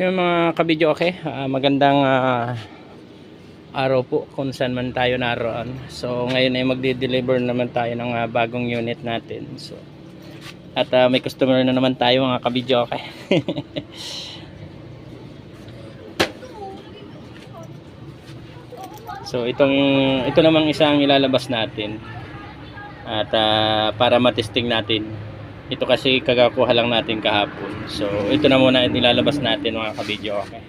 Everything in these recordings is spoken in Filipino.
So yung mga kabidyo okay, ah, magandang ah, araw po kung saan man tayo naroon. So ngayon ay magde-deliver naman tayo ng ah, bagong unit natin. So at ah, may customer na naman tayo mga kabidyo okay. so itong ito namang isang ilalabas natin. At ah, para matesting natin ito kasi kagakuha lang natin kahapon. So, ito na muna nilalabas natin mga kabidyo. Okay.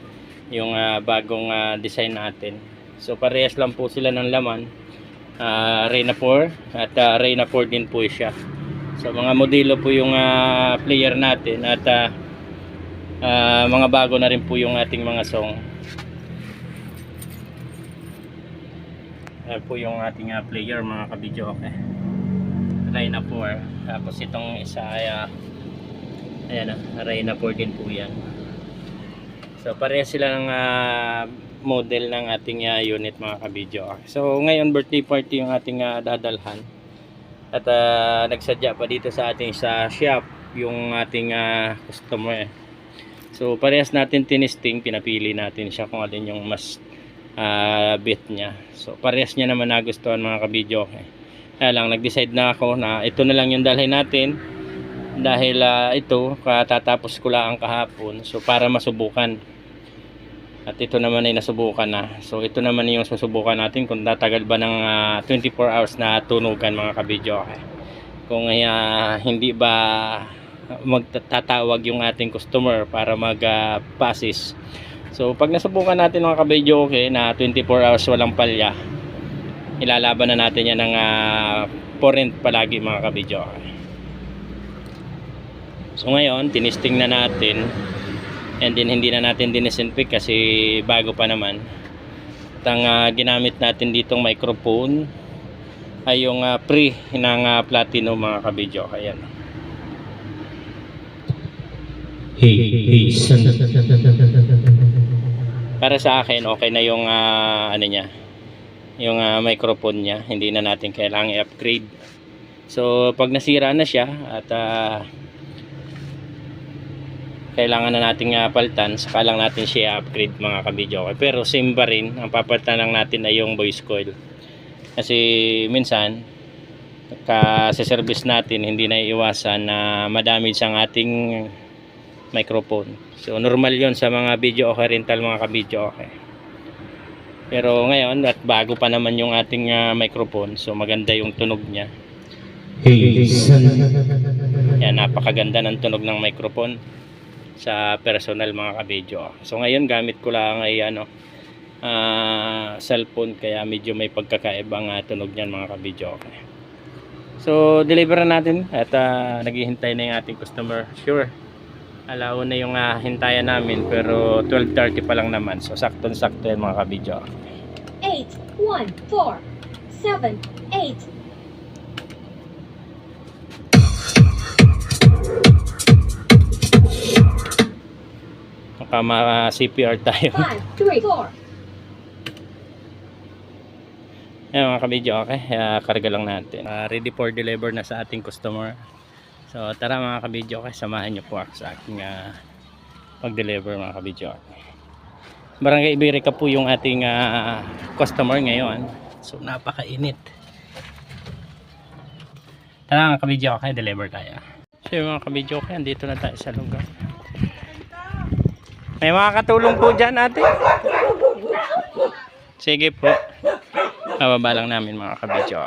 Yung ah, bagong ah, design natin. So, parehas lang po sila ng laman. Uh, Reyna 4 at ah, Reyna 4 din po siya. So, mga modelo po yung ah, player natin at ah, ah, mga bago na rin po yung ating mga song. Ayan po yung ating ah, player mga kabidyo. Okay. Reyna 4 tapos itong isa ay ah, ayan na Reyna 4 din po yan. So parehas sila ng ah, model ng ating ah, unit mga kabidyo so ngayon birthday party yung ating ah, dadalhan. At ah, nagsadya pa dito sa ating sa shop yung ating ah, customer. So parehas natin tinisting pinapili natin siya kung alin yung mas ah, bit niya. So parehas niya naman nagustuhan mga kabidyo okay. Kaya lang, nag-decide na ako na ito na lang yung dalhin natin. Dahil ah, ito, katatapos ko lang kahapon. So para masubukan. At ito naman ay nasubukan na. So ito naman yung susubukan natin kung tatagal ba ng ah, 24 hours na tunugan mga kabidyo okay. kung ah, hindi ba magtatawag yung ating customer para mag-passes so pag nasubukan natin mga kabidyo okay na 24 hours walang palya ilalaban na natin yan ng uh, palagi mga kabidyo. So ngayon tinisting na natin. And then hindi na natin dinisinfect kasi bago pa naman. At ang ah, ginamit natin ditong microphone ay yung ah, pre ng ah, platinum mga kabidyo. Ayan. Hey, hey, son. para sa akin okay na yung ah, ano niya yung ah, microphone niya. Hindi na natin kailangan i-upgrade. So pag nasira na siya at ah, kailangan na nating ah, palitan saka lang natin siya upgrade mga kabidyo pero same ba rin ang papalitan lang natin ay yung voice coil. Kasi minsan kasi service natin hindi na iwasan na madamage ang ating microphone. So normal yon sa mga video okay rental mga kabidyo okay pero ngayon at bago pa naman yung ating ah, microphone so maganda yung tunog niya. Hey, yan napakaganda ng tunog ng microphone sa personal mga kabidyo so ngayon gamit ko lang ay ano ah, cellphone kaya medyo may pagkakaibang ah, tunog niyan mga kabidyo okay. so deliver na natin at ah, naghihintay na yung ating customer. Sure alaw na yung ah, hintayan namin pero 12.30 pa lang naman so sakto sakto yan mga kabidyo eight, one, four, seven, eight. Baka ma-CPR tayo. Five, three, four. Ayan mga kabidyo, okay. Uh, karga lang natin. Ah, ready for deliver na sa ating customer. So tara mga kabidyo, okay. Samahan niyo po ako sa aking ah, pag-deliver mga kabidyo. Barangay Iberica po yung ating ah, customer ngayon. So napakainit. Tara mga kabidyo, okay. Deliver tayo. So yung mga kabidyo, okay. Andito na tayo sa lugar. May mga katulong po dyan ate. Sige po. Bababa lang namin mga kabidyo.